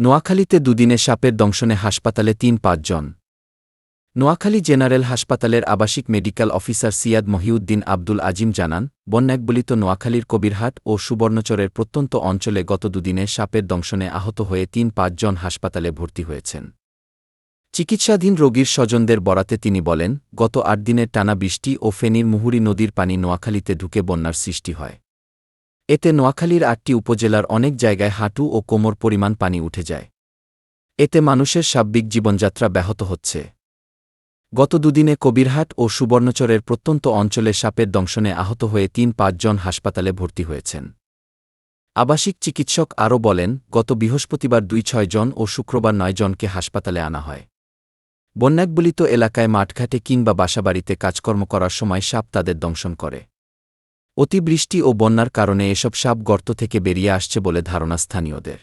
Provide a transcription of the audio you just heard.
নোয়াখালীতে দুদিনে সাপের দংশনে হাসপাতালে তিন পাঁচজন। নোয়াখালী জেনারেল হাসপাতালের আবাসিক মেডিকেল অফিসার সিয়াদ মহিউদ্দিন আব্দুল আজিম জানান, বন্যাকবলিত নোয়াখালীর কবিরহাট ও সুবর্ণচরের প্রত্যন্ত অঞ্চলে গত দুদিনে সাপের দংশনে আহত হয়ে তিন পাঁচজন হাসপাতালে ভর্তি হয়েছেন। চিকিৎসাধীন রোগীর স্বজনদের বরাতে তিনি বলেন, গত আট দিনের টানা বৃষ্টি ও ফেনীর মুহুরী নদীর পানি নোয়াখালীতে ঢুকে বন্যার সৃষ্টি হয়। এতে নোয়াখালীর আটটি উপজেলার অনেক জায়গায় হাঁটু ও কোমর পরিমাণ পানি উঠে যায়। এতে মানুষের সাব্বিক জীবনযাত্রা ব্যাহত হচ্ছে। গত দুদিনে কবিরহাট ও সুবর্ণচরের প্রত্যন্ত অঞ্চলে সাপের দংশনে আহত হয়ে তিন পাঁচজন হাসপাতালে ভর্তি হয়েছেন। আবাসিক চিকিৎসক আরও বলেন, গত বৃহস্পতিবার দুই ছয় জন ও শুক্রবার নয় জনকে হাসপাতালে আনা হয়। বন্যাকবলিত এলাকায় মাঠঘাটে কিংবা বাসাবাড়িতে কাজকর্ম করার সময় সাপ তাদের দংশন করে। অতিবৃষ্টি ও বন্যার কারণে এসব সাপ গর্ত থেকে বেরিয়ে আসছে বলে ধারণা স্থানীয়দের।